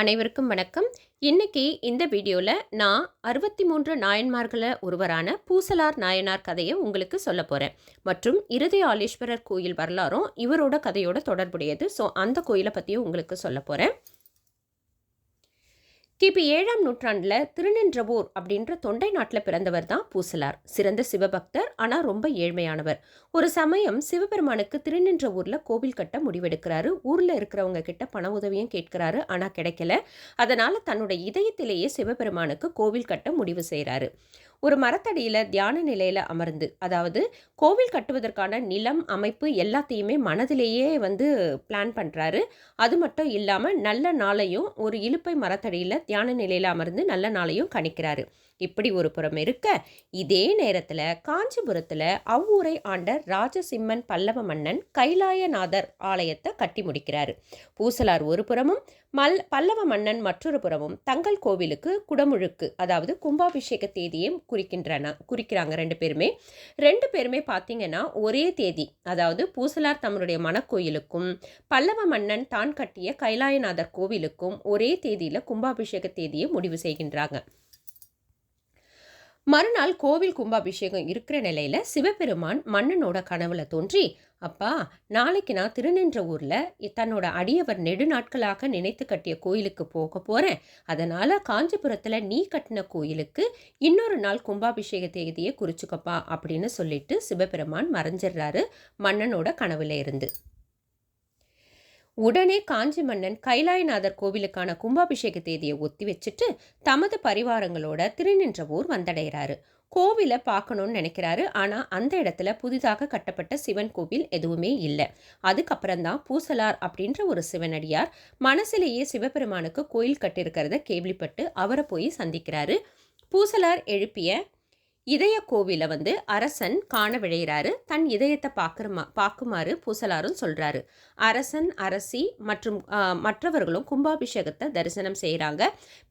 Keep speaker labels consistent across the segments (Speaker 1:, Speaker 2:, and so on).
Speaker 1: அனைவருக்கும் வணக்கம். இன்னைக்கு இந்த வீடியோவில் நான் அறுபத்தி மூன்று நாயன்மார்களில் ஒருவரான பூசலார் நாயனார் கதையை உங்களுக்கு சொல்ல போகிறேன் மற்றும் இருதய ஆலீஸ்வரர் கோயில் வரலாறும் இவரோட கதையோட தொடர்புடையது. ஸோ அந்த கோயிலை பற்றியும் உங்களுக்கு சொல்ல போகிறேன் கிபி ஏழாம் நூற்றாண்டில் திருநின்றவூர் அப்படின்ற தொண்டை நாட்டில் பிறந்தவர் தான் பூசலார். சிறந்த சிவபக்தர் ஆனால் ரொம்ப ஏழ்மையானவர். ஒரு சமயம் சிவபெருமானுக்கு திருநின்றவூரில் கோவில் கட்ட முடிவெடுக்கிறாரு. ஊரில் இருக்கிறவங்க கிட்ட பண உதவியும் கேட்கிறாரு ஆனால் கிடைக்கல. அதனால் தன்னுடைய இதயத்திலேயே சிவபெருமானுக்கு கோவில் கட்ட முடிவு செய்கிறாரு ஒரு மரத்தடியில் தியான நிலையில் அமர்ந்து அதாவது கோவில் கட்டுவதற்கான நிலம் அமைப்பு எல்லாத்தையுமே மனதிலேயே வந்து பிளான் பண்ணுறாரு அது மட்டும் இல்லாமல் நல்ல நாளையும் ஒரு இழுப்பை மரத்தடியில் தியான நிலையில் அமர்ந்து நல்ல நாளையும் கணிக்கிறாரு. இப்படி ஒரு புறம் இருக்க இதே நேரத்தில் காஞ்சிபுரத்தில் அவ்வூரை ஆண்ட ராஜசிம்மன் பல்லவ மன்னன் கைலாயநாதர் ஆலயத்தை கட்டி முடிக்கிறாரு. பூசலார் ஒரு புறமும் மல் பல்லவ மன்னன் மற்றொரு புறமும் தங்கள் கோவிலுக்கு குடமுழுக்கு அதாவது கும்பாபிஷேக தேதியை குறிக்கின்றன குறிக்கிறாங்க ரெண்டு பேருமே. ரெண்டு பேருமே பார்த்தீங்கன்னா ஒரே தேதி அதாவது பூசலார் தம்முடைய மனக்கோயிலுக்கும் பல்லவ மன்னன் தான் கட்டிய கைலாயநாதர் கோவிலுக்கும் ஒரே தேதியில் கும்பாபிஷேக தேதியை முடிவு செய்கின்றாங்க. மறுநாள் கோவில் கும்பாபிஷேகம் இருக்கிற நிலையில சிவபெருமான் மன்னனோட கனவுல தோன்றி அப்பா நாளைக்கு நான் திருநின்ற ஊர்ல தன்னோட அடியவர் நெடுநாட்களாக நினைத்து கட்டிய கோயிலுக்கு போக போறேன். அதனால காஞ்சிபுரத்துல நீ கட்டின கோயிலுக்கு இன்னொரு நாள் கும்பாபிஷேக தேதியை குறிச்சுக்கப்பா அப்படின்னு சொல்லிட்டு சிவபெருமான் மறைஞ்சிடுறாரு மன்னனோட கனவுல இருந்து. உடனே காஞ்சி மன்னன் கைலாயநாதர் கோவிலுக்கான கும்பாபிஷேக தேதியை ஒத்தி வச்சுட்டு தமது பரிவாரங்களோட திருநின்றவூர் வந்தடைகிறாரு. கோவிலை பார்க்கணும்னு நினைக்கிறாரு. ஆனால் அந்த இடத்துல புதிதாக கட்டப்பட்ட சிவன் கோவில் எதுவுமே இல்லை. அதுக்கப்புறம் தான் பூசலார் அப்படின்ற ஒரு சிவனடியார் மனசிலேயே சிவபெருமானுக்கு கோயில் கட்டியிருக்கிறத கேள்விப்பட்டு அவரை போய் சந்திக்கிறாரு. பூசலார் எழுப்பிய இதய கோவில வந்து அரசன் காண விழைகிறாரு தன் இதயத்தை பார்க்குறமா பார்க்குமாறு பூசலாரும் சொல்கிறாரு அரசன் அரசி மற்றும் மற்றவர்களும் கும்பாபிஷேகத்தை தரிசனம் செய்கிறாங்க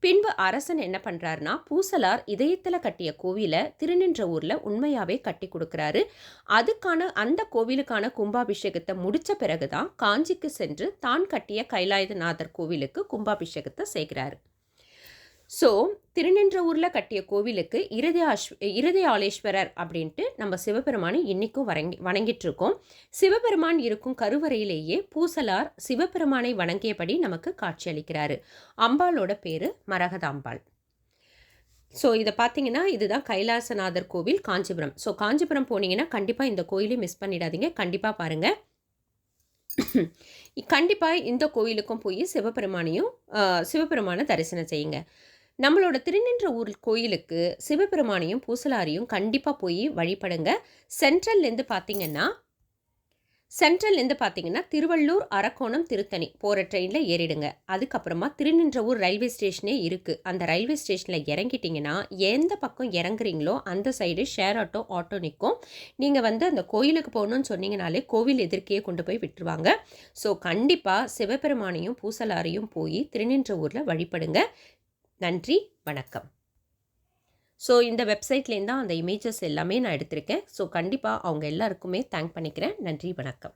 Speaker 1: பின்பு அரசன் என்ன பண்ணுறாருனா பூசலார் இதயத்தில் கட்டிய கோவிலை திருநின்ற ஊரில் உண்மையாகவே கட்டி கொடுக்குறாரு. அதுக்கான அந்த கோவிலுக்கான கும்பாபிஷேகத்தை முடித்த பிறகு தான் காஞ்சிக்கு சென்று தான் கட்டிய கைலாயநாதர் கோவிலுக்கு கும்பாபிஷேகத்தை செய்கிறாரு. ஸோ திருநின்றவூரில் கட்டிய கோவிலுக்கு இருதயாஷ் இருதயாலேஸ்வரர் அப்படின்ட்டு நம்ம சிவபெருமானை இன்றைக்கும் வரங்கி வணங்கிட்டுருக்கோம். சிவபெருமான் இருக்கும் கருவறையிலேயே பூசலார் சிவபெருமானை வணங்கியபடி நமக்கு காட்சியளிக்கிறாரு. அம்பாளோட பேர் மரகதாம்பாள். ஸோ இதை பார்த்தீங்கன்னா இதுதான் கைலாசநாதர் கோவில் காஞ்சிபுரம். ஸோ காஞ்சிபுரம் போனீங்கன்னா கண்டிப்பாக இந்த கோயிலையும் மிஸ் பண்ணிடாதீங்க. கண்டிப்பாக பாருங்கள் கண்டிப்பாக இந்த கோயிலுக்கும் போய் சிவபெருமானையும் சிவபெருமானை தரிசனம் செய்யுங்க. நம்மளோட திருநின்ற ஊர் கோயிலுக்கு சிவபெருமானையும் பூசலாரியும் கண்டிப்பாக போய் வழிபடுங்க. சென்ட்ரல்லேருந்து பார்த்தீங்கன்னா சென்ட்ரல்லேருந்து பார்த்தீங்கன்னா திருவள்ளூர் அரக்கோணம் திருத்தணி போகிற ட்ரெயினில் ஏறிடுங்க. அதுக்கப்புறமா திருநின்றவூர் ரயில்வே ஸ்டேஷனே இருக்குது அந்த ரயில்வே ஸ்டேஷனில் இறங்கிட்டிங்கன்னா எந்த பக்கம் இறங்குறீங்களோ அந்த சைடு ஷேர் ஆட்டோ ஆட்டோ நிற்கும் நீங்கள் வந்து அந்த கோயிலுக்கு போகணுன்னு சொன்னீங்கனாலே கோவில் எதிர்க்கையே கொண்டு போய் விட்டுருவாங்க. ஸோ கண்டிப்பாக சிவபெருமானையும் பூசலாரையும் போய் திருநின்ற ஊரில் வழிபடுங்க. நன்றி வணக்கம். ஸோ இந்த வெப்சைட்லேருந்து தான் அந்த இமேஜஸ் எல்லாமே நான் எடுத்திருக்கேன். ஸோ கண்டிப்பாக அவங்க எல்லாருக்குமே தேங்க் பண்ணிக்கிறேன். நன்றி வணக்கம்.